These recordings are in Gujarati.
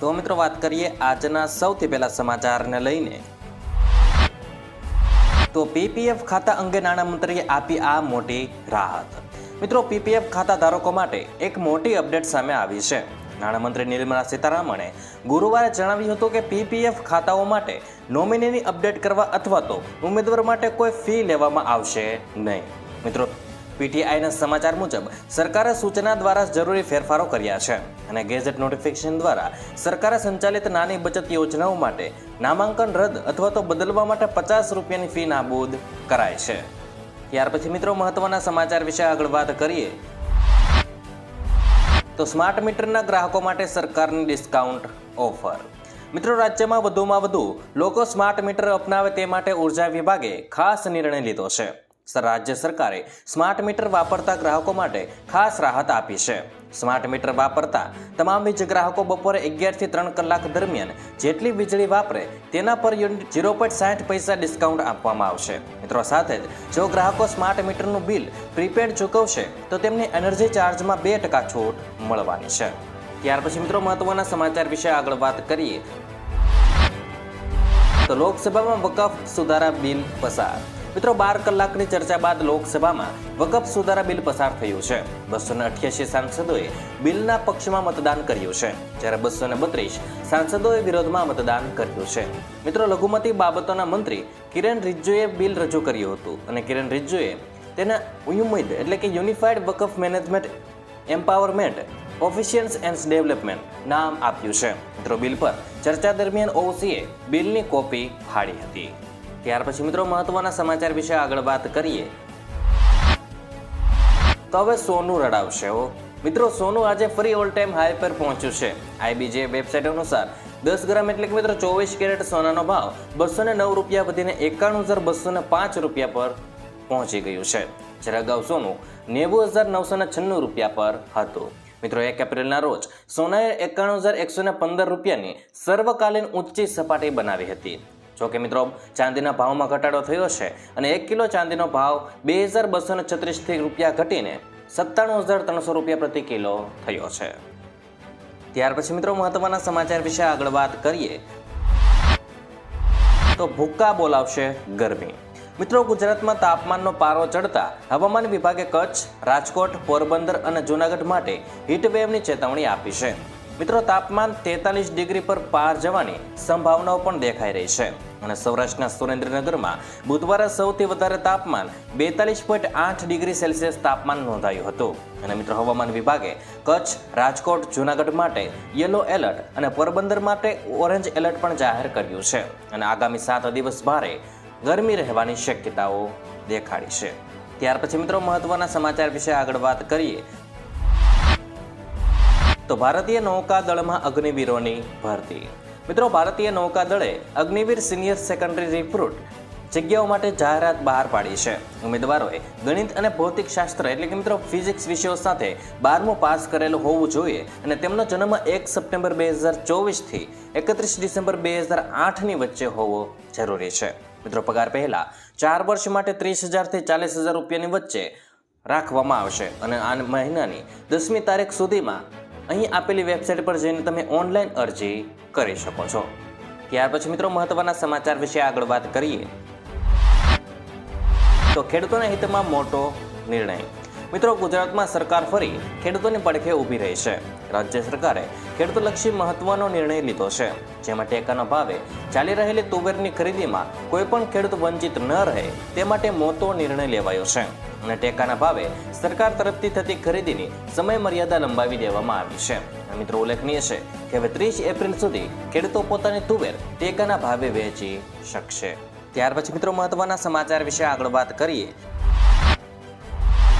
તો મિત્રો વાત કરીએ આજના સૌથી પહેલા સમાચારને લઈને. તો પીપીએફ ખાતા અંગે નાણામંત્રીએ આપી આ મોટી રાહત. મિત્રો, પીપીએફ ખાતા ધારકો માટે એક મોટી અપડેટ સામે આવી છે. નાણામંત્રી નિર્મલા સીતારામણે ગુરુવારે જણાવ્યું હતું કે પીપીએફ ખાતાઓ માટે નોમિનીની અપડેટ કરવા અથવા તો ઉમેદવાર માટે કોઈ ફી લેવામાં આવશે નહીં. મિત્રો પીટીઆઈના સમાચાર મુજબ, સરકારે સૂચના દ્વારા જરૂરી ફેરફારો કર્યા છે અને ગેઝેટ નોટિફિકેશન દ્વારા સરકારે સંચાલિત નાની બચત યોજનાઓ માટે નામાંકન રદ અથવા તો બદલવા માટે પચાસ રૂપિયાની ફી નાબૂદ કરાય છે. ત્યાર પછી મિત્રો, મહત્વના સમાચાર વિશે આગળ વાત કરીએ. તો સ્માર્ટ મીટરના ગ્રાહકો માટે સરકારની ડિસ્કાઉન્ટ ઓફર. મિત્રો, રાજ્યમાં વધુમાં વધુ લોકો સ્માર્ટ મીટર અપનાવે તે માટે ઊર્જા વિભાગે ખાસ નિર્ણય લીધો છે. રાજ્ય સરકારે સ્માર્ટ મીટર વાપરતા ગ્રાહકો માટે ખાસ રાહત આપી છે. સ્માર્ટ મીટર વાપરતા તમામ વીજ ગ્રાહકો બપોરે અગિયારથી ત્રણ કલાક દરમિયાન જેટલી વીજળી વાપરે તેના પર યુનિટ ઝીરો પોઈન્ટ સાઠ પૈસા ડિસ્કાઉન્ટ આપવામાં આવશે. મિત્રો, સાથે જ જો ગ્રાહકો સ્માર્ટ મીટરનું બિલ પ્રીપેડ ચૂકવશે, તો તેમને એનર્જી ચાર્જમાં બે ટકા છૂટ મળવાની છે. ત્યાર પછી મિત્રો, મહત્વના સમાચાર વિશે આગળ વાત કરીએ. તો લોકસભામાં વકફ સુધારા બિલ પસાર મિત્રો, બાર કલાકની ચર્ચા બાદ લોકસભામાં વકફ સુધારા બિલ પસાર થયું છે. બસો અઠ્યાસી સાંસદોએ બિલના પક્ષમાં મતદાન કર્યું છે. જ્યારે બસો બત્રીસ સાંસદોએ વિરોધમાં મતદાન કર્યું છે. મિત્રો, લઘુમતી બાબતોના મંત્રી કિરણ રિજ્જુએ બિલ રજૂ કર્યું હતું અને કિરણ રિજ્જુએ તેના યુમિદ એટલે કે unified Waqf management empowerment efficiency and development નામ આપ્યું છે. મિત્રો, બિલ પર ચર્ચા દરમિયાન ઓસીએ બિલની કોપી ફાડી હતી. ત્યાર પછી મિત્રો મહત્વના સમાચાર વિશે આગળ વાત કરીએ. તો હવે સોનું રડાવશે હો. મિત્રો, સોનું આજે ફરી ઓલ ટાઈમ હાઈ પર પહોંચ્યું છે. આઈબીજે વેબસાઇટ અનુસાર દસ ગ્રામ એટલે કે મિત્રો ચોવીસ કેરેટ સોનાનો ભાવ બસો ને નવ રૂપિયા વધીને એકાણું હજાર બસો ને પાંચ રૂપિયા પર પહોંચી ગયું છે. જ્યારે અગાઉ સોનું નેવું હજાર નવસો ને છન્નું રૂપિયા પર હતું. મિત્રો, એક એપ્રિલના રોજ સોનાએ એકાણું હજાર એકસો પંદર રૂપિયાની સર્વકાલીન ઊંચી સપાટી બનાવી હતી. જોકે મિત્રો, ચાંદીના ભાવમાં ઘટાડો થયો છે અને એક કિલો ચાંદીનો ભાવ બે હજાર બસો છત્રીસથી રૂપિયા ઘટીને સત્તાણું હજાર ત્રણસો રૂપિયા પ્રતિ કિલો થયો છે. ત્યાર પછી મિત્રો, મહત્વના સમાચાર વિશે આગળ વાત કરીએ. તો ભૂક્કા બોલાવશે ગરમી. મિત્રો, ગુજરાતમાં તાપમાનનો પારો ચડતા હવામાન વિભાગે કચ્છ, રાજકોટ, પોરબંદર અને જૂનાગઢ માટે હીટવેવની ચેતવણી આપી છે. મિત્રો, તાપમાન તેતાલીસ ડિગ્રી પર પાર જવાની સંભાવનાઓ પણ દેખાઈ રહી છે. અને સૌરાષ્ટ્રના સુરેન્દ્રનગરમાં બુધવારે સૌથી વધારે તાપમાન બેતાલીસ પોઈન્ટ આઠ ડિગ્રી સેલ્સિયસ તાપમાન નોંધાયું હતું. અને મિત્રો, હવામાન વિભાગે કચ્છ, રાજકોટ, જૂનાગઢ માટે યલો એલર્ટ અને પોરબંદર માટે ઓરેન્જ એલર્ટ પણ જાહેર કર્યું છે. અને આગામી સાત દિવસ ભારે ગરમી રહેવાની શક્યતાઓ દેખાડી છે. ત્યાર પછી મિત્રો, મહત્વના સમાચાર વિશે આગળ વાત કરીએ તો ભારતીય નૌકાદળમાં અગ્નિવીરોની ભરતી. મિત્રો, ભારતીય નૌકાદળે અગ્નિવીર સિનિયર સેકન્ડરી રિક્રુટ જગ્યાઓ માટે જાહેરાત બહાર પાડી છે. ઉમેદવારોએ ગણિત અને ભૌતિક શાસ્ત્ર એટલે કે મિત્રો ફિઝિક્સ વિષયો સાથે બારમું પાસ કરેલું હોવું જોઈએ અને તેમનો જન્મ એક સપ્ટેમ્બર બે હજાર ચોવીસથી એકત્રીસ ડિસેમ્બર બે હજાર આઠની વચ્ચે હોવો જરૂરી છે. મિત્રો, પગાર પહેલા ચાર વર્ષ માટે ત્રીસ હજારથી ચાલીસ હજાર રૂપિયાની વચ્ચે રાખવામાં આવશે અને આ મહિનાની દસમી તારીખ સુધીમાં અહીં આપેલી વેબસાઇટ પર જઈને તમે ઓનલાઈન અરજી કરી શકો છો. ત્યાર પછી મિત્રો મહત્વના સમાચાર વિશે આગળ વાત કરીએ. તો ખેડૂતોના હિતમાં મોટો નિર્ણય. મિત્રો ગુજરાતમાં સરકાર ફરી ખેડૂતોની પડખે ઊભી રહી છે. રાજ્ય સરકારે ખેડૂતલક્ષી મહત્વનો નિર્ણય લીધો છે. જેમાં ટેકાના ભાવે ચાલી રહેલી તુવેરની ખરીદીમાં કોઈ પણ ખેડૂત વંચિત ન રહે તે માટે મોટો નિર્ણય લેવાયો છે. અને ટેકાના ભાવે સરકાર તરફથી થતી ખરીદીની સમય મર્યાદા લંબાવી દેવામાં આવી છે. મિત્રો ઉલ્લેખનીય છે કે હવે ત્રીસ એપ્રિલ સુધી ખેડૂતો પોતાની તુવેર ટેકાના ભાવે વેચી શકશે. ત્યાર પછી મિત્રો મહત્વના સમાચાર વિશે આગળ વાત કરીએ.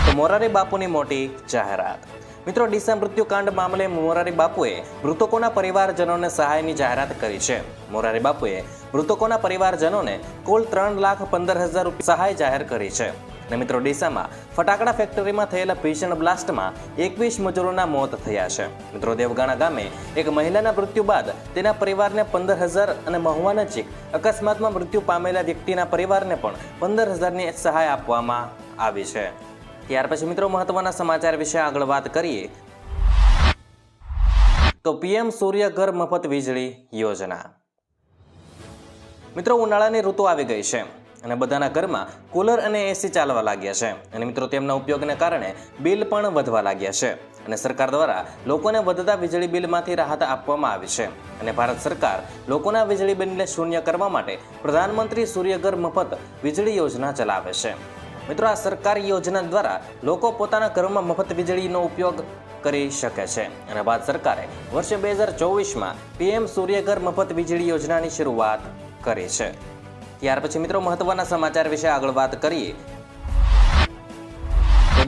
તો મોરારી બાપુની મોટી જાહેરાત. મિત્રો ડીસા મૃત્યુકાંડ મામલે મોરારી બાપુએ મૃતકોના પરિવારજનોને સહાયની જાહેરાત કરી છે. મોરારી બાપુએ મૃતકોના પરિવારજનોને કુલ ત્રણ લાખ પંદર હજાર રૂપિયા સહાય જાહેર કરી છે. અને મિત્રો ડીસામાં ફટાકડા ફેક્ટરીમાં થયેલા ભીષણ બ્લાસ્ટમાં એકવીસ મજૂરોના મોત થયા છે. મિત્રો દેવગાણા ગામે એક મહિલાના મૃત્યુ બાદ તેના પરિવારને પંદર હજાર અને મહુવા નજીક અકસ્માતમાં મૃત્યુ પામેલા વ્યક્તિના પરિવારને પણ પંદર હજારની સહાય આપવામાં આવી છે. ત્યાર પછી મિત્રો મહત્વના સમાચાર વિશે આગળ વાત કરીએ. તો પીએમ સૂર્ય ઘર મફત વીજળી યોજના. મિત્રો ઉનાળાની ઋતુ આવી ગઈ છે. અને બધાના ઘરમાં કુલર અને એસી ચાલવા લાગ્યા છે. અને મિત્રો, તેમના ઉપયોગને કારણે બિલ પણ વધવા લાગ્યા છે. અને સરકાર દ્વારા લોકોને વધતા વીજળી બિલમાંથી રાહત આપવામાં આવી છે. અને ભારત સરકાર લોકોના વીજળી બિલને શૂન્ય કરવા માટે પ્રધાનમંત્રી સૂર્યઘર મફત વીજળી યોજના ચલાવે છે. મિત્રો, આ સરકારી યોજના દ્વારા લોકો પોતાના ઘરમાં મફત વીજળીનો ઉપયોગ કરી શકે છે. અને ભારત સરકારે વર્ષ બે હજાર ચોવીસમાં પીએમ સૂર્યઘર મફત વીજળી યોજનાની શરૂઆત કરી છે. ત્યાર પછી મિત્રો મહત્વના સમાચાર વિશે આગળ વાત કરીએ.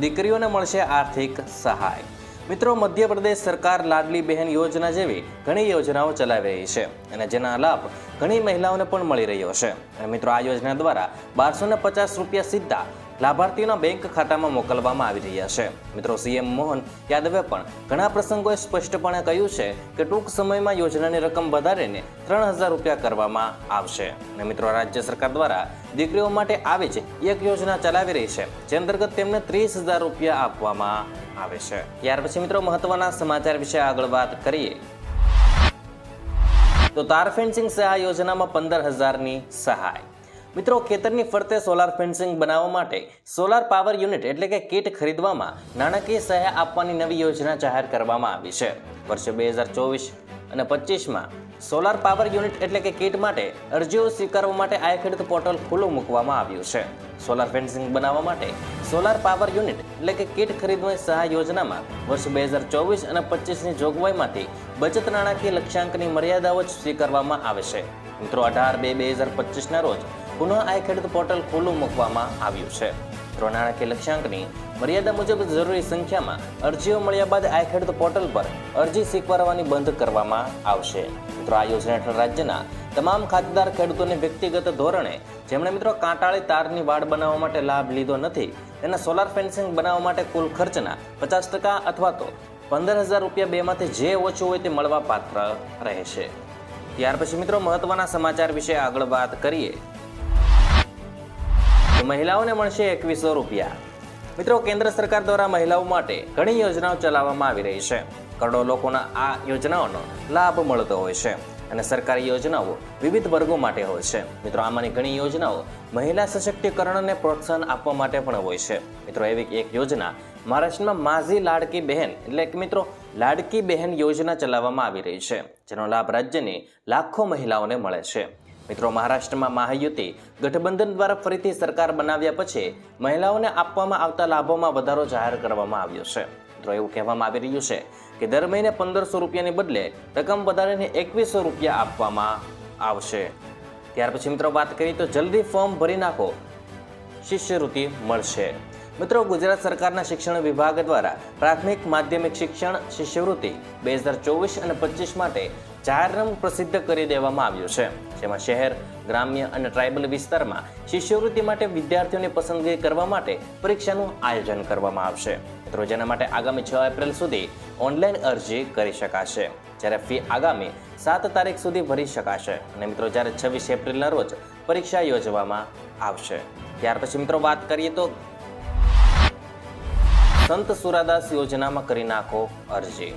દીકરીઓને મળશે આર્થિક સહાય. મિત્રો, મધ્યપ્રદેશ સરકાર લાડલી બહેન યોજના જેવી ઘણી યોજનાઓ ચલાવી રહી છે અને જેના લાભ ઘણી મહિલાઓને પણ મળી રહ્યો છે. અને મિત્રો, આ યોજના દ્વારા બારસો પચાસ રૂપિયા સીધા લાભાર્થીઓના બેંક ખાતામાં મોકલવામાં આવી રહ્યા છે. મિત્રો, સીએમ મોહન યાદવે પણ ઘણા પ્રસંગોએ સ્પષ્ટપણે કહ્યું છે કે ટૂંક સમયમાં યોજનાની રકમ વધારીને ત્રણ હજાર રૂપિયા કરવામાં આવશે. અને મિત્રો, રાજ્ય સરકાર દ્વારા દીકરીઓ માટે આવી જ એક યોજના ચલાવી રહી છે, જે અંતર્ગત તેમને ત્રીસ હજાર રૂપિયા આપવામાં આવે છે. ત્યાર પછી મિત્રો, મહત્વના સમાચાર વિશે આગળ વાત કરીએ. તો તાર ફેન્સિંગ સહાય યોજનામાં પંદર હજારની સહાય. મિત્રો, ખેતરની ફરતે સોલાર ફેન્સિંગ બનાવવા માટે સોલાર પાવર યુનિટ એટલે કે કીટ ખરીદવામાં નાણાકીય સહાય આપવાની નવી યોજના જાહેર કરવામાં આવી છે. વર્ષે બે હજાર ચોવીસ અને પચીસમાં સોલાર પાવર યુનિટ એટલે કે કીટ માટે અરજીઓ સ્વીકારવા માટે આ ખેડૂત પોર્ટલ ખુલ્લું મૂકવામાં આવ્યું છે. સોલાર ફેન્સિંગ બનાવવા માટે સોલાર પાવર યુનિટ એટલે કે કીટ ખરીદવાની સહાય યોજનામાં વર્ષ બે હજાર ચોવીસ અને પચીસની જોગવાઈમાંથી બચત નાણાકીય લક્ષ્યાંકની મર્યાદાઓ જ સ્વીકારવામાં આવે છે. મિત્રો, અઢાર બે બે હજાર પચીસના રોજ પુનઃ આ ખેડૂત પોર્ટલ ખુલ્લું મૂકવામાં આવ્યું છે. નાણાકીય લક્ષ્યાંકની મર્યાદા મુજબ જરૂરી સંખ્યામાં અરજીઓ મળ્યા બાદ આ ખેડૂત પોર્ટલ પર અરજી સ્વીકારવાની બંધ કરવામાં આવશે. મિત્રો, આ યોજના હેઠળ રાજ્યના તમામ ખાતેદાર ખેડૂતોને વ્યક્તિગત ધોરણે જેમણે મિત્રો કાંટાળી તારની વાડ બનાવવા માટે લાભ લીધો નથી, તેના સોલાર ફેન્સિંગ બનાવવા માટે કુલ ખર્ચના પચાસ ટકા અથવા તો પંદર હજાર રૂપિયા બેમાંથી જે ઓછું હોય તે મળવા પાત્ર રહેશે. ત્યાર પછી મિત્રો મહત્વના સમાચાર વિશે આગળ વાત કરીએ. મહિલાઓને મળશે એકવીસો રૂપિયા. મિત્રો, કેન્દ્ર સરકાર દ્વારા મહિલાઓ માટે ઘણી યોજનાઓ ચલાવવામાં આવી રહી છે. કરોડો લોકોના આ યોજનાઓનો લાભ મળતો હોય છે અને સરકારી યોજનાઓ વિવિધ વર્ગો માટે હોય છે. મિત્રો, આમાંની ઘણી યોજનાઓ મહિલા સશક્તિકરણને પ્રોત્સાહન આપવા માટે પણ હોય છે. મિત્રો, એવી એક યોજના મહારાષ્ટ્રમાં માઝી લાડકી બહેન એટલે કે મિત્રો, લાડકી બહેન યોજના ચલાવવામાં આવી રહી છે, જેનો લાભ રાજ્યની લાખો મહિલાઓને મળે છે. મિત્રો, મહારાષ્ટ્રમાં મહાયુતિ ગઠબંધન દ્વારા ફરીથી સરકાર બનાવ્યા પછી મહિલાઓને આપવામાં આવતા લાભોમાં વધારો જાહેર કરવામાં આવ્યો છે. મિત્રો, એવું કહેવામાં આવી રહ્યું છે કે દર મહિને પંદરસો રૂપિયાની બદલે રકમ વધારીને એકવીસો રૂપિયા આપવામાં આવશે. ત્યાર પછી, મિત્રો, વાત કરીએ તો જલ્દી ફોર્મ ભરી નાખો. શિષ્યવૃત્તિ મળશે. મિત્રો, ગુજરાત સરકારના શિક્ષણ વિભાગ દ્વારા પ્રાથમિક માધ્યમિક શિક્ષણ, શિષ્યવૃત્તિ બે હજાર ચોવીસ અને પચીસ માટે જાહેરનામું પ્રસિદ્ધ કરી દેવામાં આવ્યું છે. જેમાં શહેર, ગ્રામ્ય અને ટ્રાઇબલ વિસ્તારમાં શિષ્યવૃત્તિ માટે વિદ્યાર્થીઓની પસંદગી કરવા માટે પરીક્ષાનું આયોજન કરવામાં આવશે. મિત્રો, જેના માટે આગામી છ એપ્રિલ સુધી ઓનલાઈન અરજી કરી શકાશે. જ્યારે ફી આગામી સાત તારીખ સુધી ભરી શકાશે. અને મિત્રો, જ્યારે છવ્વીસ એપ્રિલના રોજ પરીક્ષા યોજવામાં આવશે. ત્યાર પછી મિત્રો, વાત કરીએ તો સંત સુરાદાસ યોજનામાં કરી નાખો અરજી.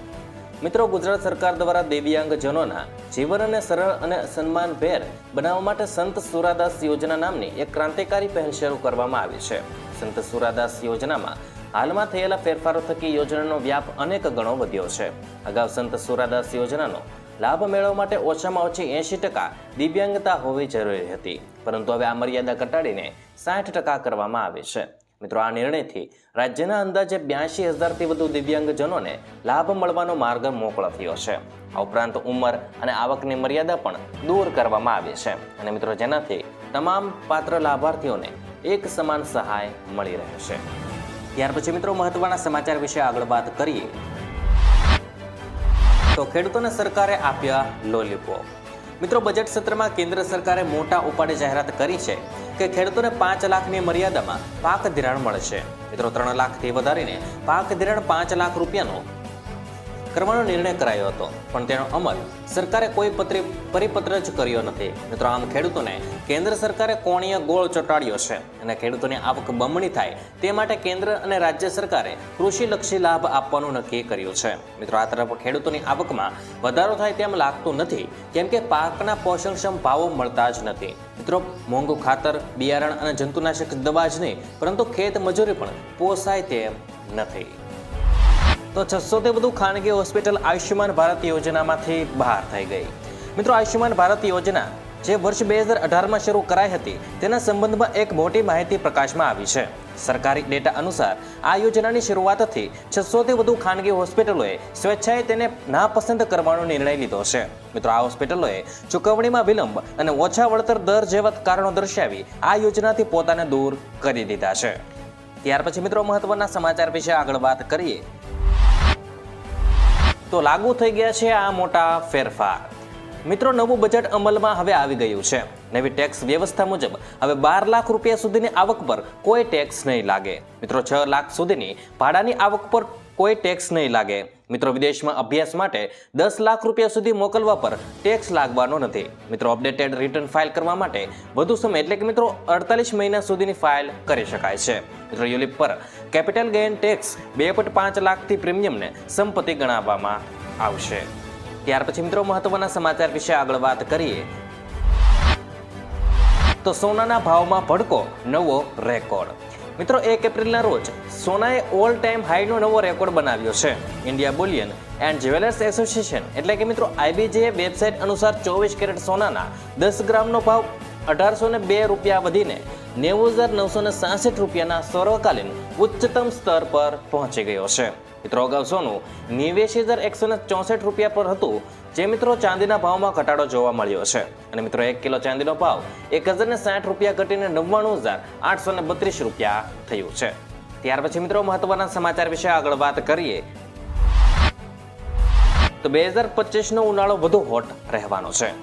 મિત્રો, ગુજરાત સરકાર દ્વારા દિવ્યાંગજનોના જીવનને સરળ અને સન્માનભેર બનાવવા માટે સંત સુરાદાસ યોજના નામની એક ક્રાંતિકારી પહેલ શરૂ કરવામાં આવી છે. સંત સુરાદાસ યોજનામાં હાલમાં થયેલા ફેરફારો થકી યોજનાનો વ્યાપ અનેક ગણો વધ્યો છે. અગાઉ સંત સુરાદાસ યોજનાનો લાભ મેળવવા માટે ઓછામાં ઓછી એંશી ટકા દિવ્યાંગતા હોવી જરૂરી હતી. પરંતુ હવે આ મર્યાદા ઘટાડીને સાઠ ટકા કરવામાં આવી છે. મિત્રો, આ નિર્ણયથી રાજ્યના અંદાજે બ્યાસી હજારથી વધુ દિવ્યાંગજનોને લાભ મળવાનો માર્ગ મોકળો થયો છે. આ ઉપરાંત ઉંમર અને આવકની મર્યાદા પણ દૂર કરવામાં આવી છે. અને મિત્રો, જેનાથી તમામ પાત્ર લાભાર્થીઓને એક સમાન સહાય મળી રહેશે ત્યાર પછી મિત્રો, મહત્વના સમાચાર વિશે આગળ વાત કરીએ. તો ખેડૂતોને સરકારે આપ્યા લોલીપોપ. મિત્રો, બજેટ સત્રમાં કેન્દ્ર સરકારે મોટા ઉપાડે જાહેરાત કરી છે. કે ખેડૂતોને પાંચ લાખની મર્યાદામાં પાક ધિરાણ મળશે. મિત્રો, ત્રણ લાખથી વધારીને પાક ધિરાણ પાંચ લાખ રૂપિયાનો કરવાનો નિર્ણય કરાયો હતો, પણ તેનો અમલ સરકારે કોઈ પત્રી પરિપત્ર જ કર્યો નથી. મિત્રો, આમ ખેડૂતોને કેન્દ્ર સરકારે કોણીય ગોળ ચોંટાડ્યો છે અને ખેડૂતોની આવક બમણી થાય તે માટે કેન્દ્ર અને રાજ્ય સરકારે કૃષિલક્ષી લાભ આપવાનું નક્કી કર્યું છે. મિત્રો, આ તરફ ખેડૂતોની આવકમાં વધારો થાય તેમ લાગતું નથી, કેમ કે પાકના પોષણક્ષમ ભાવો મળતા જ નથી. મિત્રો, મોંઘું ખાતર, બિયારણ અને જંતુનાશક દવા જ નહીં પરંતુ ખેત મજૂરી પણ પોસાય તેમ નથી. તો છસોથી વધુ ખાનગી હોસ્પિટલ આયુષ્યમાન ભારત યોજનામાંથી બહાર થઈ ગઈ. મિત્રો, આયુષ્યમાન ભારત યોજના જે વર્ષ બે હજાર અઢારમાં શરૂ કરાઈ હતી, તેના સંબંધમાં એક મોટી માહિતી પ્રકાશમાં આવી છે. સરકારી ડેટા અનુસાર આ યોજનાની શરૂઆતથી છસોથી વધુ ખાનગી હોસ્પિટલોએ સ્વેચ્છાએ તેને નાપસંદ કરવાનો નિર્ણય લીધો છે. મિત્રો, આ હોસ્પિટલોએ ચૂકવણીમાં વિલંબ અને ઓછા વળતર દર જેવા કારણો દર્શાવી આ યોજનાથી પોતાને દૂર કરી દીધા છે. ત્યાર પછી મિત્રો, મહત્વના સમાચાર વિશે આગળ વાત કરીએ. તો લાગુ થઈ ગયા છે આ મોટા ફેરફાર. મિત્રો, નવું બજેટ અમલમાં હવે આવી ગયું છે. નવી ટેક્સ વ્યવસ્થા મુજબ હવે બાર લાખ રૂપિયા સુધીની આવક પર કોઈ ટેક્સ નહીં લાગે. મિત્રો, છ લાખ સુધીની ભાડાની આવક પર કોઈ ટેક્સ નહીં લાગે. મિત્રો, વિદેશમાં અભ્યાસ માટે દસ લાખ રૂપિયા સુધી મોકલવા પર ટેક્સ લાગવાનો નથી. મિત્રો અપડેટેડ રિટર્ન ફાઇલ કરવા માટે વધુ સમય, એટલે કે મિત્રો, અડતાલીસ મહિના સુધીની ફાઇલ કરી શકાય છે. મિત્રો યુલિપ પર કેપિટલ ગેઇન ટેક્સ બે પોઈન્ટ પાંચ લાખથી પ્રીમિયમને સંપત્તિ ગણાવવામાં આવશે. ત્યાર પછી, મિત્રો, મહત્વના સમાચાર વિશે આગળ વાત કરીએ. તો સોનાના ભાવમાં ભડકો, નવો રેકોર્ડ મિત્રો એક એપ્રિલના રોજ સોનાએ ઓલ ટાઈમ હાઈનો નવો રેકોર્ડ બનાવ્યો છે. India bullion and jewellers association એટલે કે મિત્રો આઈબીજે વેબસાઇટ અનુસાર ચોવીસ કેરેટ સોનાના દસ ગ્રામનો ભાવ અઢારસો ને બે રૂપિયા વધીને નેવું હજાર નવસો ને સાસઠ રૂપિયાના સર્વકાલીન ઉચ્ચતમ સ્તર પર પહોંચી ગયો છે. મિત્રો, અગાઉ સોનું નેવ્યાસી હજાર એકસો ને ચોસઠ રૂપિયા પર હતું, જે મિત્રો ચાંદીના ભાવમાં ઘટાડો જોવા મળ્યો છે. અને મિત્રો, એક કિલો ચાંદીનો ભાવ એક હજાર ને સાઠ રૂપિયા ઘટીને નવ્વાણું હજાર આઠસો ને બત્રીસ રૂપિયા થયું છે. ત્યાર પછી મિત્રો, મહત્વના સમાચાર વિશે આગળ વાત કરીએ. તો બે હજાર પચીસનો ઉનાળો વધુ હોટ રહેવાનો છે.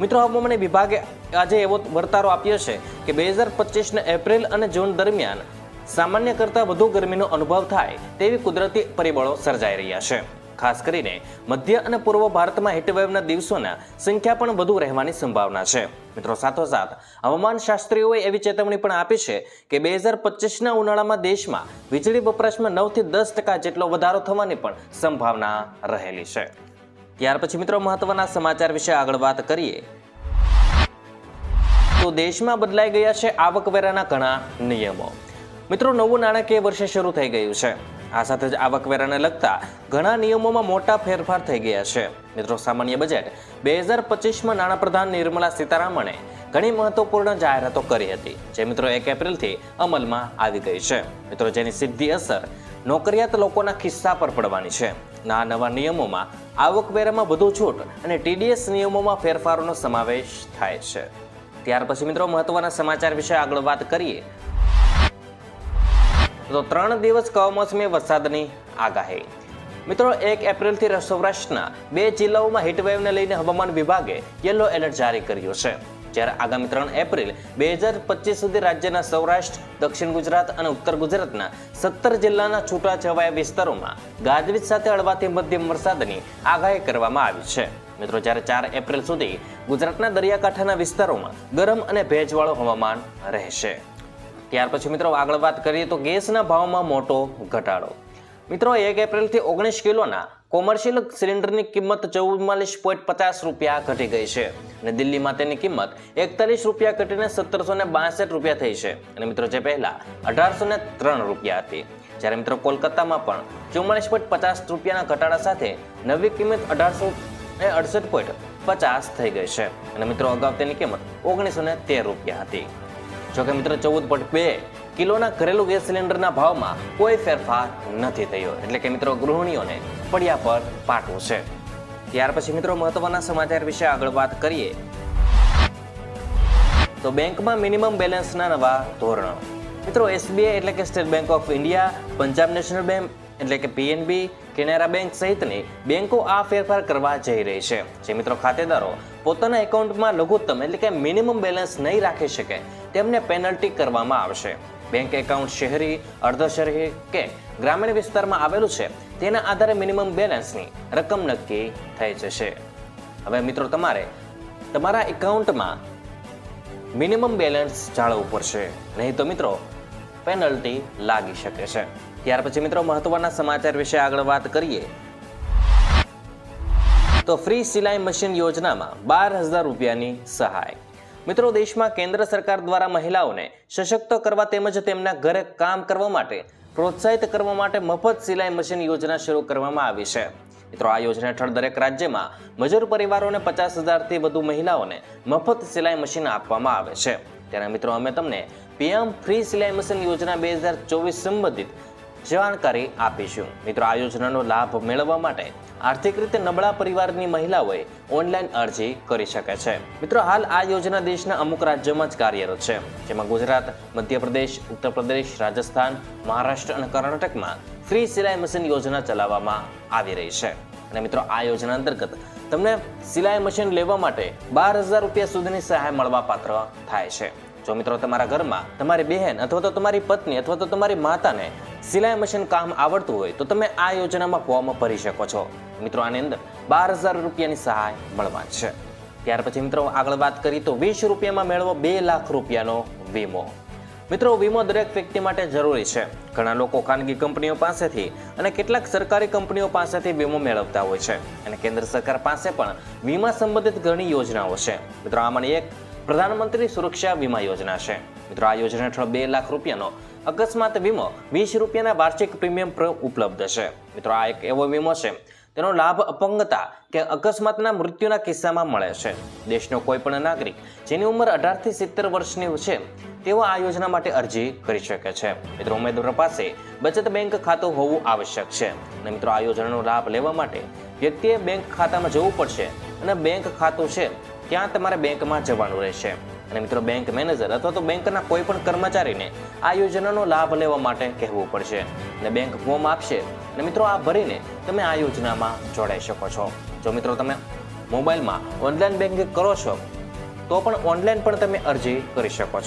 મિત્રો, હવામાન વિભાગે આજે એવો વર્તારો આપ્યો છે કે બે હજાર પચીસના એપ્રિલ અને જૂન દરમિયાન સામાન્ય કરતાં વધુ ગરમીનો અનુભવ થાય તેવી કુદરતી પરિબળો સર્જાઈ રહ્યા છે. ખાસ કરીને મધ્ય અને પૂર્વ ભારતમાં હીટવેવના દિવસોના સંખ્યા પણ વધુ રહેવાની સંભાવના છે. મિત્રો, સાથોસાથ હવામાન શાસ્ત્રીઓએ એવી ચેતવણી પણ આપી છે કે બે હજાર પચીસના ઉનાળામાં દેશમાં વીજળી વપરાશમાં નવથી દસ ટકા જેટલો વધારો થવાની પણ સંભાવના રહેલી છે. ત્યાર પછી મિત્રો, મહત્વના સમાચાર વિશે આગળ વાત કરીએ. તો દેશમાં બદલાઈ ગયા છે આવકવેરાના ઘણા નિયમો. મિત્રો, નવું નાણાકીય વર્ષે શરૂ થઈ ગયું છે. આ સાથે જ આવકવેરાને લગતા ઘણા નિયમોમાં મોટા ફેરફાર થઈ ગયા છે. મિત્રો, સામાન્ય બજેટ બે હજાર પચીસમાં નાણાપ્રધાન નિર્મલા સીતારામણે ઘણી મહત્વપૂર્ણ જાહેરાતો કરી હતી, જે મિત્રો એક એપ્રિલથી અમલમાં આવી ગઈ છે. મિત્રો, જેની સીધી અસર નોકરિયાત લોકોના ખિસ્સા પર પડવાની છે. ના નવા નિયમોમાં આવકવેરામાં વધુ છૂટ અને ટીડીએસ નિયમોમાં ફેરફારોનો સમાવેશ થાય છે. ત્યાર પછી મિત્રો, મહત્વના સમાચાર વિશે આગળ વાત કરીએ. તો ત્રણ દિવસ કમોસમી વરસાદની આગાહી. મિત્રો, એક એપ્રિલથી સૌરાષ્ટ્રના બે જિલ્લાઓમાં હીટવેવને લઈને હવામાન વિભાગે યલો એલર્ટ જારી કર્યું છે. જ્યારે આગામી ત્રણ એપ્રિલ બે હજાર પચીસ સુધી રાજ્યના સૌરાષ્ટ્ર, દક્ષિણ ગુજરાત અને ઉત્તર ગુજરાતના સત્તર જિલ્લાના છૂટાછવાયા વિસ્તારોમાં ગાજવીજ સાથે હળવાથી મધ્યમ વરસાદની આગાહી કરવામાં આવી છે. મિત્રો, જ્યારે ચાર એપ્રિલ સુધી ગુજરાતના દરિયાકાંઠાના વિસ્તારોમાં ગરમ અને ભેજવાળું હવામાન રહેશે. ત્યાર પછી મિત્રો આગળ વાત કરીએ તો ગેસના ભાવમાં મોટો ઘટાડો. મિત્રો એક એપ્રિલથી ઓગણીસ કિલોના કોમર્શિયલ સિલિન્ડરની કિંમત ચૌમાલીસ પોઈન્ટ પચાસ રૂપિયા ઘટી ગઈ છે અને દિલ્હીમાં તેની કિંમત એકતાલીસ રૂપિયા ઘટીને સત્તરસો ને બાસઠ રૂપિયા થઈ છે. અને મિત્રો જે પહેલા અઢારસો ને ત્રણ રૂપિયા હતી. જ્યારે મિત્રો કોલકાતામાં પણ ચુમ્માલીસ પોઈન્ટ પચાસ રૂપિયાના ઘટાડા સાથે નવી કિંમત અઢારસો ને અડસઠ પોઈન્ટ પચાસ થઈ ગઈ છે. અને મિત્રો અગાઉ તેની કિંમત ઓગણીસો ને તેર રૂપિયા હતી. જોકે મિત્રો, ચૌદ પોઈન્ટ બે કિલોના ઘરેલું ગેસ સિલિન્ડરના ભાવમાં કોઈ ફેરફાર નથી થયો. એટલે કે મિત્રો, ગૃહિણીઓને પડ્યા પર પાટવું છે. ત્યાર પછી મિત્રો, મહત્વના સમાચાર વિશે આગળ વાત કરીએ. તો બેંકમાં મિનિમમ બેલેન્સના નવા ધોરણો. મિત્રો, એસબીઆઈ એટલે કે state bank of India, Punjab national bank એટલે કે પીએનબી, કેનેરા બેંક સહિતની બેંકો આ ફેરફાર કરવા જઈ રહી છે. જે મિત્રો, ખાતેદારો પોતાના એકાઉન્ટમાં લઘુત્તમ એટલે કે મિનિમમ બેલેન્સ નહીં રાખી શકે તેમને પેનલ્ટી કરવામાં આવશે. બેંક એકાઉન્ટ શહેરી અર્ધ કે ગ્રામીણ વિસ્તારમાં આવેલું છે, તેના આધારે મિનિમમ બેલેન્સની રકમ નક્કી થઈ જશે. હવે મિત્રો તમારે તમારા એકાઉન્ટમાં મિનિમમ બેલેન્સ જાળવવું પડશે. નહીં તો મિત્રો પેનલ્ટી લાગી શકે છે. ત્યાર પછી મિત્રો મહત્વના સમાચાર વિશે આગળ વાત કરીએ. તો ફ્રી સિલાઈ મશીન યોજનામાં બાર હજાર રૂપિયાની સહાય. મિત્રો, દેશમાં કેન્દ્ર સરકાર દ્વારા મહિલાઓને સશક્ત કરવા તેમજ તેમના ઘરે કામ કરવા માટે, પ્રોત્સાહિત કરવા માટે મફત સિલાઈ મશીન યોજના શરૂ કરવામાં આવી છે. મિત્રો, આ યોજના હેઠળ દરેક રાજ્યમાં મજૂર પરિવારોને પચાસ હજારથી વધુ મહિલાઓને મફત સિલાઈ મશીન આપવામાં આવે છે. ત્યારે મિત્રો, અમે તમને પીએમ ફ્રી સિલાઈ મશીન યોજના બે હજાર ચોવીસ સંબંધિત જાણકારી આપીશું. મિત્રો, આ યોજનાનો લાભ મેળવવા માટે આર્થિક રીતે નબળા પરિવારની મહિલાઓએ ઓનલાઈન અરજી કરી શકે છે. મિત્રો, હાલ આ યોજના દેશના અમુક રાજ્યોમાં જ કાર્યરત છે. જેમાં ગુજરાત, મધ્યપ્રદેશ ઉત્તર પ્રદેશ રાજસ્થાન, મહારાષ્ટ્ર અને કર્ણાટકમાં ફ્રી સિલાઈ મશીન યોજના ચલાવવામાં આવી રહી છે. અને મિત્રો, આ યોજના અંતર્ગત તમને સિલાઈ મશીન લેવા માટે બાર હજાર રૂપિયા સુધીની સહાય મળવા પાત્ર થાય છે. જો મિત્રો તમારા ઘરમાં તમારી બહેન અથવા તો તમારી પત્ની અથવા તો તમારી માતાને સિલાઈ મશીન કામ આવડતું હોય તો તમે આ યોજનામાં ફોર્મ ભરી શકો છો. મિત્રો આની અંદર બાર હજાર રૂપિયાની સહાય મળવાની છે. ત્યાર પછી મિત્રો આગળ વાત કરીએ તો વીસ રૂપિયામાં મેળવો બે લાખ રૂપિયાનો વીમો. મિત્રો વીમો દરેક વ્યક્તિ માટે જરૂરી છે. ઘણા લોકો ખાનગી કંપનીઓ પાસેથી અને કેટલાક સરકારી કંપનીઓ પાસેથી વીમો મેળવતા હોય છે. અને કેન્દ્ર સરકાર પાસે પણ વીમા સંબંધિત ઘણી યોજનાઓ છે. મિત્રો આમાંની એક પ્રધાનમંત્રી સુરક્ષા વીમા યોજના છે. મિત્રો, આ યોજના હેઠળ બે લાખ રૂપિયાનો અકસ્માત વીમો વીસ રૂપિયાના વાર્ષિક પ્રીમિયમ પર ઉપલબ્ધ છે. મિત્રો, આ એક એવો વીમો છે, તેનો લાભ અપંગતા કે અકસ્માતના મૃત્યુના કિસ્સામાં મળે છે. દેશનો કોઈ પણ નાગરિક જેની ઉંમર અઢારથી સિત્તેર વર્ષની છે, તેઓ આ યોજના માટે અરજી કરી શકે છે. મિત્રો, ઉમેદવાર પાસે બચત બેંક ખાતું હોવું આવશ્યક છે. અને મિત્રો, આ યોજનાનો લાભ લેવા માટે વ્યક્તિએ બેંક ખાતામાં જવું પડશે અને બેંક ખાતું છે ત્યાં તમારે બેંકમાં જવાનું રહેશે. અને મિત્રો, બેંક મેનેજર અથવા તો બેંકના કોઈ પણ કર્મચારીને આ યોજનાનો લાભ લેવા માટે કહેવું પડશે. અને બેંક ફોર્મ આપશે. અને મિત્રો, આ ભરીને તમે આ યોજનામાં જોડાઈ શકો છો. જો મિત્રો, તમે મોબાઈલમાં ઓનલાઈન બેન્કિંગ કરો છો, તો પણ ઓનલાઈન પણ તમે અરજી કરી શકો છો.